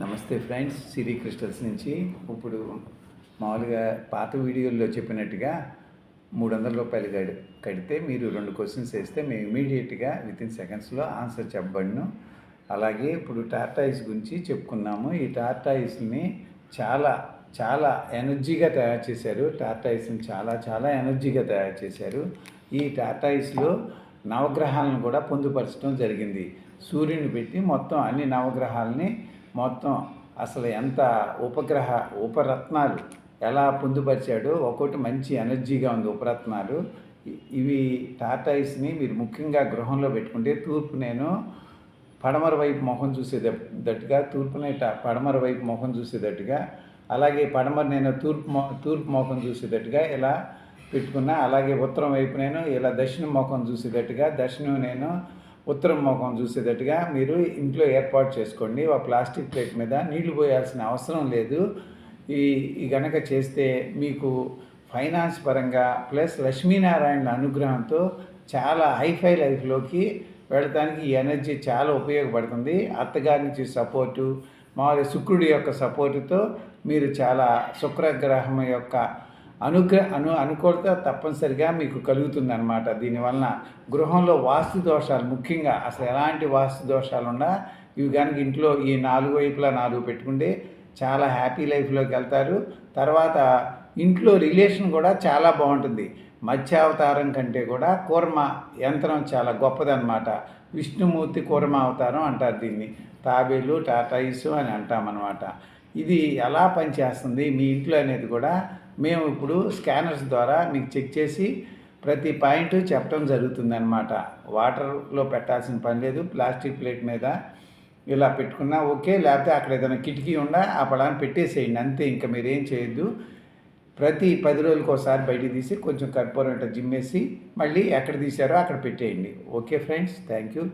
నమస్తే ఫ్రెండ్స్ సిరి క్రిస్టల్స్ నుంచి. ఇప్పుడు మామూలుగా పాత వీడియోల్లో చెప్పినట్టుగా మూడు వందల రూపాయలు కడి కడితే మీరు రెండు క్వశ్చన్స్ వేస్తే మేము ఇమీడియట్గా విత్ ఇన్ సెకండ్స్లో ఆన్సర్ చెప్పబడిను. అలాగే ఇప్పుడు టార్టాయిస్ గురించి చెప్పుకున్నాము. ఈ టార్టాయిస్ని చాలా చాలా ఎనర్జీగా తయారు చేశారు. టార్టాయిస్ని చాలా చాలా ఎనర్జీగా తయారు చేశారు. ఈ టార్టాయిస్లో నవగ్రహాలను కూడా పొందుపరచడం జరిగింది. సూర్యుని పెట్టి మొత్తం అన్ని నవగ్రహాలని మొత్తం అసలు ఎంత ఉపగ్రహ ఉపరత్నాలు ఎలా పొందుపరిచాడో ఒక్కొక్కటి మంచి ఎనర్జీగా ఉంది ఉపరత్నాలు. ఇవి టాటాయిస్ని మీరు ముఖ్యంగా గృహంలో పెట్టుకుంటే తూర్పు నేను పడమర వైపు మొహం చూసేటట్టుగా తూర్పునే పడమర వైపు మొహం చూసేటట్టుగా అలాగే పడమర నేను తూర్పు మొ తూర్పు మొఖం చూసేటట్టుగా ఇలా పెట్టుకున్నా అలాగే ఉత్తరం వైపు నేను ఇలా దక్షిణ మొఖం చూసేటట్టుగా దక్షిణం నేను ఉత్తరం ముఖం చూసేటట్టుగా మీరు ఇంట్లో ఏర్పాటు చేసుకోండి. ఒక ప్లాస్టిక్ ప్లేట్ మీద నీళ్ళు పోయాల్సిన అవసరం లేదు. ఈ ఈ గనక చేస్తే మీకు ఫైనాన్స్ పరంగా ప్లస్ లక్ష్మీనారాయణ అనుగ్రహంతో చాలా హైఫై లైఫ్లోకి వెళ్ళటానికి ఈ ఎనర్జీ చాలా ఉపయోగపడుతుంది. అత్తగారి నుంచి సపోర్టు మామూలు శుక్రుడి యొక్క సపోర్టుతో మీరు చాలా శుక్రగ్రహం యొక్క అనుగ్ర అను అనుకూలత తప్పనిసరిగా మీకు కలుగుతుంది అనమాట దీనివలన గృహంలో వాస్తు దోషాలు ముఖ్యంగా అసలు ఎలాంటి వాస్తు దోషాలు ఉన్నా ఇవి కనుక ఇంట్లో ఈ నాలుగు వైపులా నాలుగు పెట్టుకుంటే చాలా హ్యాపీ లైఫ్లోకి వెళ్తారు. తర్వాత ఇంట్లో రిలేషన్ కూడా చాలా బాగుంటుంది. మత్స్యావతారం కంటే కూడా కూర్మ యంత్రం చాలా గొప్పదన్నమాట. విష్ణుమూర్తి కూర్మ అవతారం అంటారు దీన్ని. తాబేలు టాటాయిస్ అని అంటామన్నమాట. ఇది ఎలా పనిచేస్తుంది? మీ ఇంట్లో అనేది కూడా మేము ఇప్పుడు స్కానర్స్ ద్వారా మీకు చెక్ చేసి ప్రతి పాయింట్ చెప్పడం జరుగుతుందనమాట వాటర్లో పెట్టాల్సిన పని లేదు. ప్లాస్టిక్ ప్లేట్ మీద ఇలా పెట్టుకున్నా ఓకే. లేకపోతే అక్కడ ఏదైనా కిటికీ ఉండా ఆ పడాన్ని పెట్టేసేయండి. అంతే. ఇంకా మీరేం చేయొద్దు. ప్రతి పది రోజులకు ఒకసారి బయటికి తీసి కొంచెం కర్పూరం ఇట్లా జిమ్మేసి మళ్ళీ ఎక్కడ తీశారో అక్కడ పెట్టేయండి. Okay friends. Thank you.